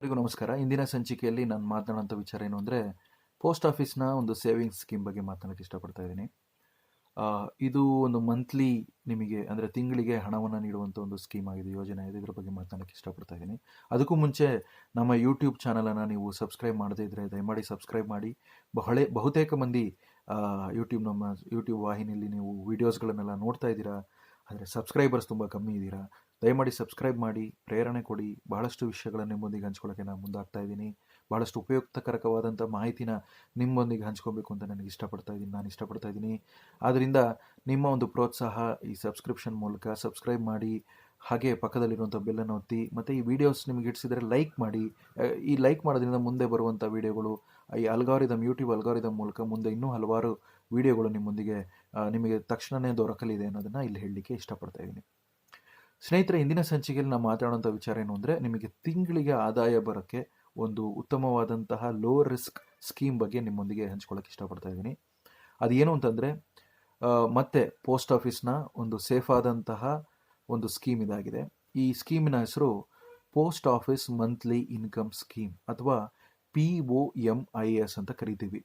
ಎಲ್ಲರಿಗೂ ನಮಸ್ಕಾರ. ಇಂದಿನ ಸಂಚಿಕೆಯಲ್ಲಿ ನಾನು ಮಾತನಾಡೋಂಥ ವಿಚಾರ ಏನು ಅಂದರೆ, ಪೋಸ್ಟ್ ಆಫೀಸ್ನ ಒಂದು ಸೇವಿಂಗ್ಸ್ ಸ್ಕೀಮ್ ಬಗ್ಗೆ ಮಾತನಾಡೋಕ್ಕೆ ಇಷ್ಟಪಡ್ತಾ ಇದ್ದೀನಿ. ಇದು ಒಂದು ಮಂತ್ಲಿ ನಿಮಗೆ ಅಂದರೆ ತಿಂಗಳಿಗೆ ಹಣವನ್ನು ನೀಡುವಂಥ ಒಂದು ಸ್ಕೀಮ್ ಆಗಿದೆ, ಯೋಜನೆ ಆಗಿದೆ. ಇದ್ರ ಬಗ್ಗೆ ಮಾತನಾಡೋಕ್ಕೆ ಇಷ್ಟಪಡ್ತಾ ಇದ್ದೀನಿ. ಅದಕ್ಕೂ ಮುಂಚೆ ನಮ್ಮ ಯೂಟ್ಯೂಬ್ ಚಾನಲನ್ನು ನೀವು ಸಬ್ಸ್ಕ್ರೈಬ್ ಮಾಡದೇ ಇದ್ದರೆ ದಯಮಾಡಿ ಸಬ್ಸ್ಕ್ರೈಬ್ ಮಾಡಿ. ಬಹಳ, ಬಹುತೇಕ ಮಂದಿ ಯೂಟ್ಯೂಬ್ ನಮ್ಮ ಯೂಟ್ಯೂಬ್ ವಾಹಿನಿಯಲ್ಲಿ ನೀವು ವೀಡಿಯೋಸ್ಗಳನ್ನೆಲ್ಲ ನೋಡ್ತಾ ಇದ್ದೀರಾ. ಆದರೆ ಸಬ್ಸ್ಕ್ರೈಬರ್ಸ್ ತುಂಬ ಕಮ್ಮಿ ಇದ್ದೀರಾ ದಯಮಾಡಿ ಸಬ್ಸ್ಕ್ರೈಬ್ ಮಾಡಿ, ಪ್ರೇರಣೆ ಕೊಡಿ. ಬಹಳಷ್ಟು ವಿಷಯಗಳನ್ನು ನಿಮ್ಮೊಂದಿಗೆ ಹಂಚ್ಕೊಳ್ಳೋಕ್ಕೆ ನಾನು ಮುಂದಾಗ್ತಾ ಇದ್ದೀನಿ. ಬಹಳಷ್ಟು ಉಪಯುಕ್ತಕರಕವಾದಂಥ ಮಾಹಿತಿನ ನಿಮ್ಮೊಂದಿಗೆ ಹಂಚ್ಕೊಬೇಕು ಅಂತ ನನಗೆ ಇಷ್ಟಪಡ್ತಾ ಇದ್ದೀನಿ. ನಾನು ಇಷ್ಟಪಡ್ತಾ ಇದ್ದೀನಿ. ಆದ್ದರಿಂದ ನಿಮ್ಮ ಒಂದು ಪ್ರೋತ್ಸಾಹ ಈ ಸಬ್ಸ್ಕ್ರಿಪ್ಷನ್ ಮೂಲಕ ಸಬ್ಸ್ಕ್ರೈಬ್ ಮಾಡಿ, ಹಾಗೆ ಪಕ್ಕದಲ್ಲಿರುವಂಥ ಬೆಲ್ಲನ್ನು ಒತ್ತಿ, ಮತ್ತು ಈ ವಿಡಿಯೋಸ್ ನಿಮಗೆ ಇಡಿಸಿದರೆ ಲೈಕ್ ಮಾಡಿ. ಈ ಲೈಕ್ ಮಾಡೋದ್ರಿಂದ ಮುಂದೆ ಬರುವಂಥ ವೀಡಿಯೋಗಳು ಈ ಅಲ್ಗಾರಿದಮ್ ಯೂಟ್ಯೂಬ್ ಅಲ್ಗಾರಿದಮ್ ಮೂಲಕ ಮುಂದೆ ಇನ್ನೂ ಹಲವಾರು ವೀಡಿಯೋಗಳು ನಿಮ್ಮೊಂದಿಗೆ ನಿಮಗೆ ತಕ್ಷಣವೇ ದೊರಕಲಿದೆ ಅನ್ನೋದನ್ನು ಇಲ್ಲಿ ಹೇಳಲಿಕ್ಕೆ ಇಷ್ಟಪಡ್ತಾ ಇದ್ದೀನಿ. ಸ್ನೇಹಿತರೆ, ಇಂದಿನ ಸಂಚಿಕೆಯಲ್ಲಿ ನಾವು ಮಾತಾಡುವಂಥ ವಿಚಾರ ಏನು ಅಂದರೆ, ನಿಮಗೆ ತಿಂಗಳಿಗೆ ಆದಾಯ ಬರೋಕ್ಕೆ ಒಂದು ಉತ್ತಮವಾದಂತಹ ಲೋ ರಿಸ್ಕ್ ಸ್ಕೀಮ್ ಬಗ್ಗೆ ನಿಮ್ಮೊಂದಿಗೆ ಹಂಚ್ಕೊಳ್ಳೋಕೆ ಇಷ್ಟಪಡ್ತಾ ಇದ್ದೀನಿ. ಅದೇನು ಅಂತಂದರೆ ಮತ್ತೆ ಪೋಸ್ಟ್ ಆಫೀಸ್ನ ಒಂದು ಸೇಫ್ ಆದಂತಹ ಒಂದು ಸ್ಕೀಮ್ ಇದಾಗಿದೆ. ಈ ಸ್ಕೀಮಿನ ಹೆಸರು post office monthly income scheme ಅಥವಾ P O M I S ಅಂತ ಕರಿತೀವಿ.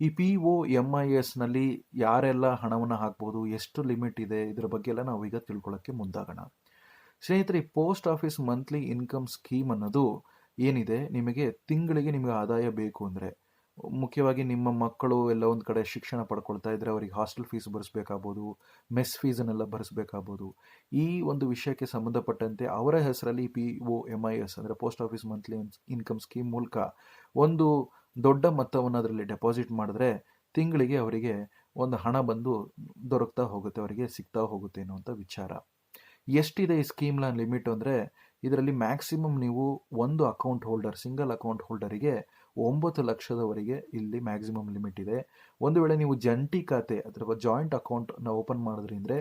ಈ ಪಿ ಒ ಎಂ ಐ ಎಸ್ನಲ್ಲಿ ಯಾರೆಲ್ಲ ಹಣವನ್ನು ಹಾಕ್ಬೋದು, ಎಷ್ಟು ಲಿಮಿಟ್ ಇದೆ, ಇದರ ಬಗ್ಗೆ ಎಲ್ಲ ನಾವು ಈಗ ತಿಳ್ಕೊಳ್ಳೋಕ್ಕೆ ಮುಂದಾಗೋಣ. ಸ್ನೇಹಿತರೆ post office monthly income scheme ಅನ್ನೋದು ಏನಿದೆ? ನಿಮಗೆ ತಿಂಗಳಿಗೆ ನಿಮಗೆ ಆದಾಯ ಬೇಕು ಅಂದರೆ. ಮುಖ್ಯವಾಗಿ ನಿಮ್ಮ ಮಕ್ಕಳು ಎಲ್ಲ ಒಂದು ಕಡೆ ಶಿಕ್ಷಣ ಪಡ್ಕೊಳ್ತಾ ಇದ್ದರೆ ಅವರಿಗೆ ಹಾಸ್ಟೆಲ್ ಫೀಸ್ ಭರಿಸ್ಬೇಕಾಗ್ಬೋದು ಮೆಸ್ ಫೀಸನ್ನೆಲ್ಲ ಭರಿಸ್ಬೇಕಾಗ್ಬೋದು ಈ ಒಂದು ವಿಷಯಕ್ಕೆ ಸಂಬಂಧಪಟ್ಟಂತೆ ಅವರ ಹೆಸರಲ್ಲಿ P O M I S ಅಂದರೆ post office monthly income scheme ಮೂಲಕ ಒಂದು ದೊಡ್ಡ ಮೊತ್ತವನ್ನು ಅದರಲ್ಲಿ ಡೆಪಾಸಿಟ್ ಮಾಡಿದ್ರೆ ತಿಂಗಳಿಗೆ ಅವರಿಗೆ ಒಂದು ಹಣ ಬಂದು ದೊರಕ್ತಾ ಹೋಗುತ್ತೆ, ಅವರಿಗೆ ಸಿಗ್ತಾ ಹೋಗುತ್ತೆ ಅನ್ನುವಂಥ ವಿಚಾರ. ಎಷ್ಟಿದೆ ಈ ಸ್ಕೀಮ್ನ ಲಿಮಿಟ್ ಅಂದರೆ ಇದರಲ್ಲಿ ಮ್ಯಾಕ್ಸಿಮಮ್ ನೀವು ಒಂದು ಅಕೌಂಟ್ ಹೋಲ್ಡರ್, ಸಿಂಗಲ್ ಅಕೌಂಟ್ ಹೋಲ್ಡರಿಗೆ ಒಂಬತ್ತು ಲಕ್ಷದವರೆಗೆ ಇಲ್ಲಿ ಮ್ಯಾಕ್ಸಿಮಮ್ ಲಿಮಿಟ್ ಇದೆ. ಒಂದು ವೇಳೆ ನೀವು ಜಂಟಿ ಖಾತೆ ಅಥವಾ ಜಾಯಿಂಟ್ ಅಕೌಂಟ್ನ ಓಪನ್ ಮಾಡಿದ್ರಿಂದ್ರೆ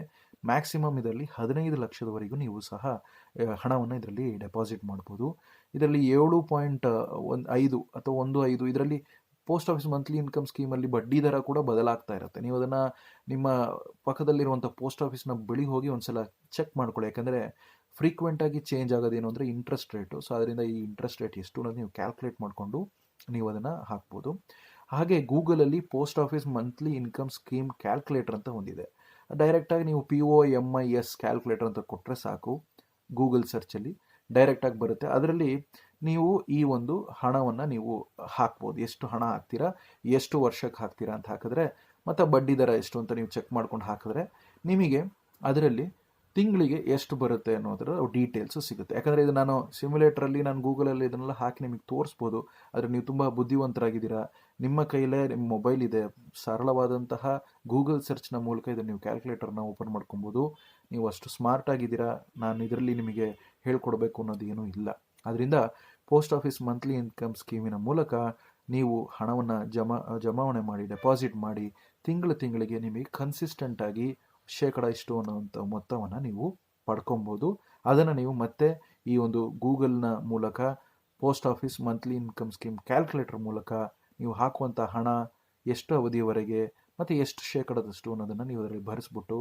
ಮ್ಯಾಕ್ಸಿಮಮ್ ಇದರಲ್ಲಿ ಹದಿನೈದು ಲಕ್ಷದವರೆಗೂ ನೀವು ಸಹ ಹಣವನ್ನು ಇದರಲ್ಲಿ ಡೆಪಾಸಿಟ್ ಮಾಡ್ಬೋದು. ಇದರಲ್ಲಿ ಏಳು ಪಾಯಿಂಟ್ ಒಂದು ಐದು ಅಥವಾ ಒಂದು ಐದು ಇದರಲ್ಲಿ ಪೋಸ್ಟ್ ಆಫೀಸ್ ಮಂತ್ಲಿ ಇನ್ಕಮ್ ಸ್ಕೀಮಲ್ಲಿ ಬಡ್ಡಿ ದರ ಕೂಡ ಬದಲಾಗ್ತಾ ಇರುತ್ತೆ. ನೀವು ಅದನ್ನು ನಿಮ್ಮ ಪಕ್ಕದಲ್ಲಿರುವಂಥ ಪೋಸ್ಟ್ ಆಫೀಸ್ನ ಬಳಿ ಹೋಗಿ ಒಂದ್ಸಲ ಚೆಕ್ ಮಾಡ್ಕೊಳ್ಳಿ. ಯಾಕಂದರೆ ಫ್ರೀಕ್ವೆಂಟಾಗಿ ಚೇಂಜ್ ಆಗೋದೇನು ಅಂದರೆ ಇಂಟ್ರೆಸ್ಟ್ ರೇಟು ಸೊ ಅದರಿಂದ ಈ ಇಂಟ್ರೆಸ್ಟ್ ರೇಟ್ ಎಷ್ಟು ಅನ್ನೋದು ನೀವು ಕ್ಯಾಲ್ಕುಲೇಟ್ ಮಾಡಿಕೊಂಡು ನೀವು ಅದನ್ನು ಹಾಕ್ಬೋದು. ಹಾಗೆ ಗೂಗಲಲ್ಲಿ post office monthly income scheme calculator ಅಂತ ಒಂದಿದೆ. ಡೈರೆಕ್ಟಾಗಿ ನೀವು P O M I S calculator ಅಂತ ಕೊಟ್ಟರೆ ಸಾಕು. ಗೂಗಲ್ ಸರ್ಚಲ್ಲಿ ಡೈರೆಕ್ಟಾಗಿ ಬರುತ್ತೆ. ಅದರಲ್ಲಿ ನೀವು ಈ ಒಂದು ಹಣವನ್ನು ನೀವು ಹಾಕ್ಬೋದು. ಎಷ್ಟು ಹಣ ಹಾಕ್ತೀರಾ? ಎಷ್ಟು ವರ್ಷಕ್ಕೆ ಹಾಕ್ತೀರಾ ಅಂತ ಹಾಕಿದ್ರೆ, ಮತ್ತು ಬಡ್ಡಿ ದರ ಎಷ್ಟು ಅಂತ ನೀವು ಚೆಕ್ ಮಾಡ್ಕೊಂಡು ಹಾಕಿದ್ರೆ ನಿಮಗೆ ಅದರಲ್ಲಿ ತಿಂಗಳಿಗೆ ಎಷ್ಟು ಬರುತ್ತೆ ಅನ್ನೋದರ ಡೀಟೇಲ್ಸು ಸಿಗುತ್ತೆ. ಯಾಕಂದರೆ ಇದು ನಾನು ಸಿಮ್ಯುಲೇಟ್ರಲ್ಲಿ ನಾನು ಗೂಗಲಲ್ಲಿ ಇದನ್ನೆಲ್ಲ ಹಾಕಿ ನಿಮಗೆ ತೋರಿಸ್ಬೋದು. ಆದರೆ ನೀವು ತುಂಬ ಬುದ್ಧಿವಂತರಾಗಿದ್ದೀರಾ. ನಿಮ್ಮ ಕೈಲೇ ನಿಮ್ಮ ಮೊಬೈಲ್ ಇದೆ. ಸರಳವಾದಂತಹ ಗೂಗಲ್ ಸರ್ಚ್ನ ಮೂಲಕ ಇದನ್ನು ನೀವು ಕ್ಯಾಲ್ಕುಲೇಟರ್ನ ಓಪನ್ ಮಾಡ್ಕೊಬೋದು. ನೀವು ಅಷ್ಟು ಸ್ಮಾರ್ಟ್ ಆಗಿದ್ದೀರಾ. ನಾನು ಇದರಲ್ಲಿ ನಿಮಗೆ ಹೇಳ್ಕೊಡ್ಬೇಕು ಅನ್ನೋದು ಏನೂ ಇಲ್ಲ. ಅದರಿಂದ ಪೋಸ್ಟ್ ಆಫೀಸ್ ಮಂತ್ಲಿ ಇನ್ಕಮ್ ಸ್ಕೀಮಿನ ಮೂಲಕ ನೀವು ಹಣವನ್ನು ಜಮಾ, ಜಮಾವಣೆ ಮಾಡಿ ಡೆಪಾಸಿಟ್ ಮಾಡಿ ತಿಂಗಳು ತಿಂಗಳಿಗೆ ನಿಮಗೆ ಕನ್ಸಿಸ್ಟೆಂಟಾಗಿ ಶೇಕಡ ಇಷ್ಟು ಅನ್ನೋವಂಥ ಮೊತ್ತವನ್ನು ನೀವು ಪಡ್ಕೊಬೋದು. ಅದನ್ನು ನೀವು ಮತ್ತೆ ಈ ಒಂದು ಗೂಗಲ್ನ ಮೂಲಕ, post office monthly income scheme calculator ಮೂಲಕ ನೀವು ಹಾಕುವಂಥ ಹಣ ಎಷ್ಟು ಅವಧಿಯವರೆಗೆ ಮತ್ತು ಎಷ್ಟು ಶೇಕಡದಷ್ಟು ಅನ್ನೋದನ್ನು ನೀವು ಅದರಲ್ಲಿ ಭರಿಸ್ಬಿಟ್ಟು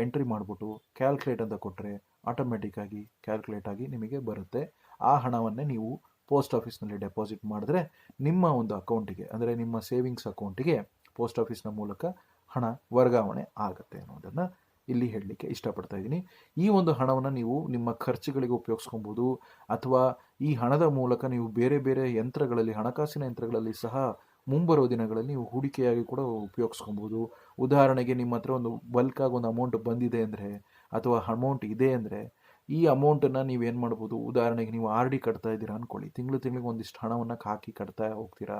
ಎಂಟ್ರಿ ಮಾಡಿಬಿಟ್ಟು ಕ್ಯಾಲ್ಕುಲೇಟ್ ಅಂತ ಕೊಟ್ಟರೆ ಆಟೋಮೆಟಿಕ್ಕಾಗಿ ಕ್ಯಾಲ್ಕುಲೇಟ್ ಆಗಿ ನಿಮಗೆ ಬರುತ್ತೆ. ಆ ಹಣವನ್ನೇ ನೀವು ಪೋಸ್ಟ್ ಆಫೀಸ್ನಲ್ಲಿ ಡೆಪಾಸಿಟ್ ಮಾಡಿದ್ರೆ ನಿಮ್ಮ ಒಂದು ಅಕೌಂಟಿಗೆ, ಅಂದರೆ ನಿಮ್ಮ ಸೇವಿಂಗ್ಸ್ ಅಕೌಂಟಿಗೆ ಪೋಸ್ಟ್ ಆಫೀಸ್ನ ಮೂಲಕ ಹಣ ವರ್ಗಾವಣೆ ಆಗುತ್ತೆ ಅನ್ನೋದನ್ನು ಇಲ್ಲಿ ಹೇಳಲಿಕ್ಕೆ ಇಷ್ಟಪಡ್ತಾ ಇದ್ದೀನಿ. ಈ ಒಂದು ಹಣವನ್ನು ನೀವು ನಿಮ್ಮ ಖರ್ಚುಗಳಿಗೆ ಉಪಯೋಗಿಸ್ಕೊಬೋದು, ಅಥವಾ ಈ ಹಣದ ಮೂಲಕ ನೀವು ಬೇರೆ ಬೇರೆ ಯಂತ್ರಗಳಲ್ಲಿ, ಹಣಕಾಸಿನ ಯಂತ್ರಗಳಲ್ಲಿ ಸಹ ಮುಂಬರುವ ದಿನಗಳಲ್ಲಿ ನೀವು ಹೂಡಿಕೆಯಾಗಿ ಕೂಡ ಉಪಯೋಗಿಸ್ಕೊಬೋದು. ಉದಾಹರಣೆಗೆ ನಿಮ್ಮ ಹತ್ರ ಒಂದು ಬಲ್ಕಾಗಿ ಒಂದು ಅಮೌಂಟ್ ಬಂದಿದೆ ಅಂದರೆ, ಅಥವಾ ಅಮೌಂಟ್ ಇದೆ ಅಂದರೆ, ಈ ಅಮೌಂಟನ್ನು ನೀವೇನು ಮಾಡ್ಬೋದು? ಉದಾಹರಣೆಗೆ ನೀವು ಆರ್ ಡಿ ಕಟ್ತಾ ಇದ್ದೀರಾ ಅಂದ್ಕೊಳ್ಳಿ ತಿಂಗಳು ತಿಂಗಳಿಗೆ ಒಂದಿಷ್ಟು ಹಣವನ್ನು ಹಾಕಿ ಕಟ್ತಾ ಹೋಗ್ತೀರಾ?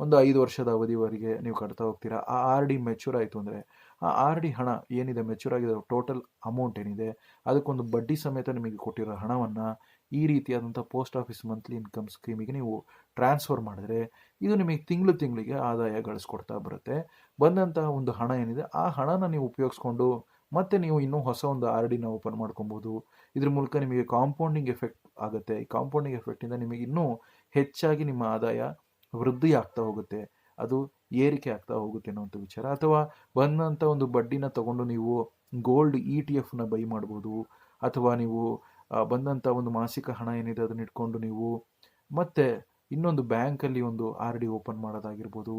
ಒಂದು ಐದು ವರ್ಷದ ಅವಧಿವರೆಗೆ ನೀವು ಕಟ್ತಾ ಹೋಗ್ತೀರಾ? ಆ ಆರ್ ಡಿ ಮೆಚೂರ್ ಆಯಿತು ಅಂದರೆ ಆ ಆರ್ ಡಿ ಹಣ ಏನಿದೆ? ಮೆಚೂರ್ ಆಗಿದೆ ಟೋಟಲ್ ಅಮೌಂಟ್ ಏನಿದೆ? ಅದಕ್ಕೊಂದು ಬಡ್ಡಿ ಸಮೇತ ನಿಮಗೆ ಕೊಟ್ಟಿರೋ ಹಣವನ್ನು ಈ ರೀತಿಯಾದಂಥ ಪೋಸ್ಟ್ ಆಫೀಸ್ ಮಂತ್ಲಿ ಇನ್ಕಮ್ ಸ್ಕೀಮಿಗೆ ನೀವು ಟ್ರಾನ್ಸ್ಫರ್ ಮಾಡಿದ್ರೆ ಇದು ನಿಮಗೆ ತಿಂಗಳು ತಿಂಗಳಿಗೆ ಆದಾಯ ಗಳಿಸ್ಕೊಡ್ತಾ ಬರುತ್ತೆ. ಬಂದಂತಹ ಒಂದು ಹಣ ಏನಿದೆ, ಆ ಹಣನ ನೀವು ಉಪಯೋಗಿಸ್ಕೊಂಡು ಮತ್ತೆ ನೀವು ಇನ್ನೂ ಹೊಸ ಒಂದು ಆರ್ ಡಿನ ಓಪನ್ ಮಾಡ್ಕೊಬೋದು. ಇದ್ರ ಮೂಲಕ ನಿಮಗೆ ಕಾಂಪೌಂಡಿಂಗ್ ಎಫೆಕ್ಟ್ ಆಗುತ್ತೆ. ಈ ಕಾಂಪೌಂಡಿಂಗ್ ಎಫೆಕ್ಟಿಂದ ನಿಮಗೆ ಇನ್ನೂ ಹೆಚ್ಚಾಗಿ ನಿಮ್ಮ ಆದಾಯ ವೃದ್ಧಿ ಆಗ್ತಾ ಹೋಗುತ್ತೆ, ಅದು ಏರಿಕೆ ಆಗ್ತಾ ಹೋಗುತ್ತೆ ಅನ್ನೋಂಥ ವಿಚಾರ. ಅಥವಾ ಬಂದಂಥ ಒಂದು ಬಡ್ಡಿನ ತಗೊಂಡು ನೀವು ಗೋಲ್ಡ್ ಇ ಟಿ ಎಫ್ನ ಬೈ ಮಾಡ್ಬೋದು, ಅಥವಾ ನೀವು ಬಂದಂಥ ಒಂದು ಮಾಸಿಕ ಹಣ ಏನಿದೆ ಅದನ್ನ ಇಟ್ಕೊಂಡು ನೀವು ಮತ್ತೆ ಇನ್ನೊಂದು ಬ್ಯಾಂಕಲ್ಲಿ ಒಂದು ಆರ್ ಡಿ ಓಪನ್ ಮಾಡೋದಾಗಿರ್ಬೋದು,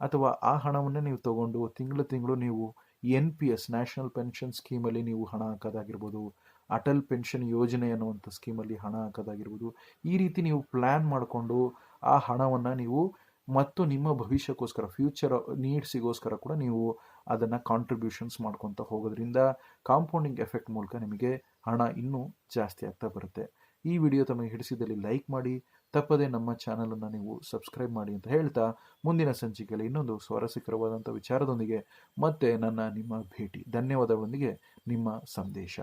ಅಥವಾ ಆ ಹಣವನ್ನೇ ನೀವು ತಗೊಂಡು ತಿಂಗಳು ತಿಂಗಳು ನೀವು N P S, national pension ಸ್ಕೀಮಲ್ಲಿ ನೀವು ಹಣ ಹಾಕೋದಾಗಿರ್ಬೋದು ಅಟಲ್ ಪೆನ್ಷನ್ ಯೋಜನೆ ಅನ್ನುವಂಥ ಸ್ಕೀಮಲ್ಲಿ ಹಣ ಹಾಕೋದಾಗಿರ್ಬೋದು, ಈ ರೀತಿ ನೀವು ಪ್ಲ್ಯಾನ್ ಮಾಡಿಕೊಂಡು ಆ ಹಣವನ್ನು ನೀವು ಮತ್ತು ನಿಮ್ಮ ಭವಿಷ್ಯಕ್ಕೋಸ್ಕರ, ಫ್ಯೂಚರ್ ನೀಡ್ಸಿಗೋಸ್ಕರ ಕೂಡ ನೀವು ಅದನ್ನು ಕಾಂಟ್ರಿಬ್ಯೂಷನ್ಸ್ ಮಾಡ್ಕೊತ ಹೋಗೋದ್ರಿಂದ ಕಾಂಪೌಂಡಿಂಗ್ ಎಫೆಕ್ಟ್ ಮೂಲಕ ನಿಮಗೆ ಹಣ ಇನ್ನೂ ಜಾಸ್ತಿ ಆಗ್ತಾ ಬರುತ್ತೆ. ಈ ವಿಡಿಯೋ ತಮಗೆ ಹಿಡಿಸಿದಲ್ಲಿ ಲೈಕ್ ಮಾಡಿ, ತಪ್ಪದೆ ನಮ್ಮ ಚಾನಲನ್ನು ನೀವು ಸಬ್ಸ್ಕ್ರೈಬ್ ಮಾಡಿ ಅಂತ ಹೇಳ್ತಾ ಮುಂದಿನ ಸಂಚಿಕೆಯಲ್ಲಿ ಇನ್ನೊಂದು ಸ್ವಾರಸ್ಯಕರವಾದಂಥ ವಿಚಾರದೊಂದಿಗೆ ಮತ್ತೆ ನನ್ನ ನಿಮ್ಮ ಭೇಟಿ. ಧನ್ಯವಾದಗಳೊಂದಿಗೆ ನಿಮ್ಮ ಸಂದೇಶ.